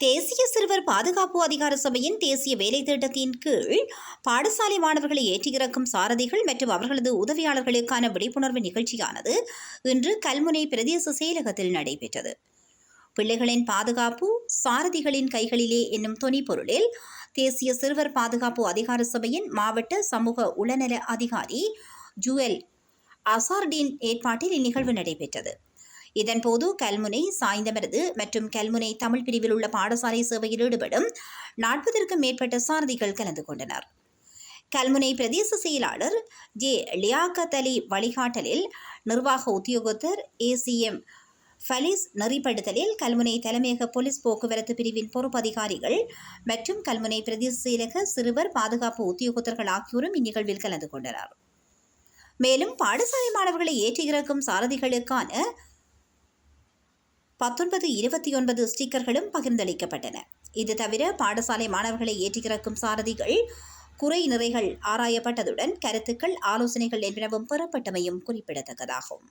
தேசிய சிறுவர் பாதுகாப்பு அதிகார சபையின் தேசிய வேலை திட்டத்தின் கீழ் பாடசாலை மாணவர்களை ஏற்றியிறக்கும் சாரதிகள் மற்றும் அவர்களது உதவியாளர்களுக்கான விழிப்புணர்வு நிகழ்ச்சியானது இன்று கல்முனை பிரதேச செயலகத்தில் நடைபெற்றது. பிள்ளைகளின் பாதுகாப்பு சாரதிகளின் கைகளிலே என்னும் தொனிப்பொருளில் தேசிய சிறுவர் பாதுகாப்பு அதிகார சபையின் மாவட்ட சமூக உளநல அதிகாரி ஜுவல் அசார்டின் ஏற்பாட்டில் இந்நிகழ்வு நடைபெற்றது. இதன்போது கல்முனை சாய்ந்தமருது மற்றும் கல்முனை தமிழ் பிரிவில் உள்ள பாடசாலை சேவையில் ஈடுபடும் நாற்பதற்கும் மேற்பட்ட சாரதிகள் கலந்து கொண்டனர். கல்முனை பிரதேச செயலாளர் ஜே. லியாக்கத் அலி வழிகாட்டலில் நிர்வாக உத்தியோகத்தர் ஏசிஎம் ஃபலிஸ் நெறிப்படுத்தலில் கல்முனை தலைமையக போலீஸ் போக்குவரத்து பிரிவின் பொறுப்பதிகாரிகள் மற்றும் கல்முனை பிரதேச செயலக சிறுவர் பாதுகாப்பு உத்தியோகத்தர்கள் ஆகியோரும் இந்நிகழ்வில் கலந்து கொண்டனர். மேலும் பாடசாலை மாணவர்களை ஏற்றி இறக்கும் சாரதிகளுக்கான பத்தொன்பது இருபத்தி ஒன்பது ஸ்டிக்கர்களும் பகிர்ந்தளிக்கப்பட்டன. இது தவிர பாடசாலை மாணவர்களை ஏற்றிக்கிறக்கும் சாரதிகள் குறை நிறைகள் ஆராயப்பட்டதுடன் கருத்துக்கள் ஆலோசனைகள் என்பனவும் பெறப்பட்டமையும் குறிப்பிடத்தக்கதாகும்.